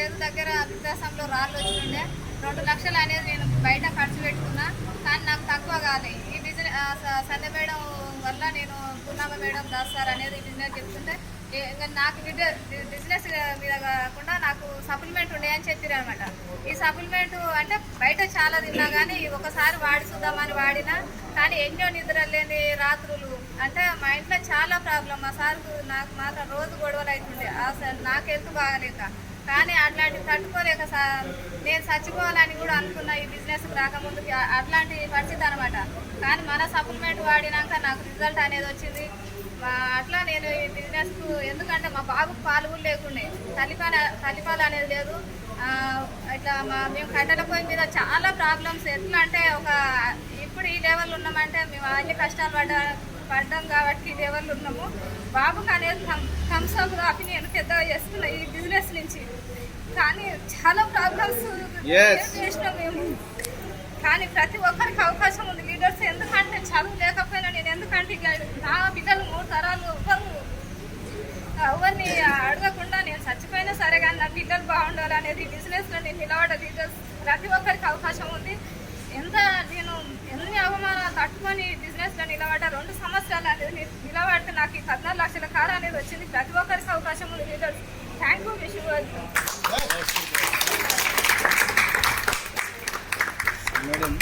పేరు దగ్గర వృద్ధాశ్రమంలో రాళ్ళు వచ్చిండే. రెండు లక్షలు అనేది నేను బయట ఖర్చు పెట్టుకున్నా కానీ నాకు తక్కువ కాలే. ఈ బిజినెస్ సంధ్య మేడం వల్ల నేను పూర్ణామ మేడం దాస్ సార్ అనేది బిజినెస్ చెప్తుంటే ఇంకా నాకు బిజినెస్ మీద కాకుండా నాకు సప్లిమెంట్ ఉండే అని చెప్పారు అనమాట ఈ సప్లిమెంట్ అంటే బయట చాలా తిన్నా కానీ ఒకసారి వాడి చూద్దామని వాడినా కానీ ఎన్నో నిద్ర లేని రాత్రులు. అంటే మా ఇంట్లో చాలా ప్రాబ్లం మా సార్కు నాకు మాత్రం రోజు గొడవలు అవుతుండే అసలు నాకు హెల్త్ బాగాలేక. కానీ అట్లాంటి తట్టుకోలేక నేను చచ్చిపోవాలని కూడా అనుకున్నా ఈ బిజినెస్ రాకముందుకి అట్లాంటి పరిస్థితి అనమాట కానీ మన సప్లిమెంట్ వాడినాక నాకు రిజల్ట్ అనేది వచ్చింది. అట్లా నేను ఈ బిజినెస్కు ఎందుకంటే మా బాబుకు పాలు కూడా లేకుండే. తల్లిపాల తల్లిపాలు అనేది లేదు. ఇట్లా మా మేము కట్టెల పొయ్యి మీద చాలా ప్రాబ్లమ్స్ ఎట్లా అంటే ఒక ఇప్పుడు ఈ లెవెల్ ఉన్నామంటే మేము అన్ని కష్టాలు పడ్డా పడ్డాం కాబట్టి ఈ లెవెల్ ఉన్నాము. బాబుకు అనేది థమ్స్ అప్ కాపీ నేను పెద్దగా చేస్తున్నా ఈ బిజినెస్ నుంచి కానీ చాలా ప్రాబ్లమ్స్. చేసినాం మేము. కానీ ప్రతి ఒక్కరికి అవకాశం ఉంది. లీడర్స్ ఎందుకంటే చదువు లేకపోయినా నేను ఎందుకంటే నా బిడ్డలు మూడు తరాలు ఎవరు ఎవరిని అడగకుండా నేను చచ్చిపోయినా సరే కానీ నా బిడ్డలు బాగుండాలి అనేది బిజినెస్లో నేను నిలబడ లీడర్స్ ప్రతి ఒక్కరికి అవకాశం ఉంది. ఎంత నేను ఎన్ని అవమానాలు తట్టుకొని బిజినెస్లో నిలబడ్డ రెండు సంవత్సరాలు అనేది నిలబడితే నాకు ఈ పద్నాలుగు లక్షల కారు అనేది వచ్చింది. ప్రతి ఒక్కరికి అవకాశం ఉంది leaders thank you wish madam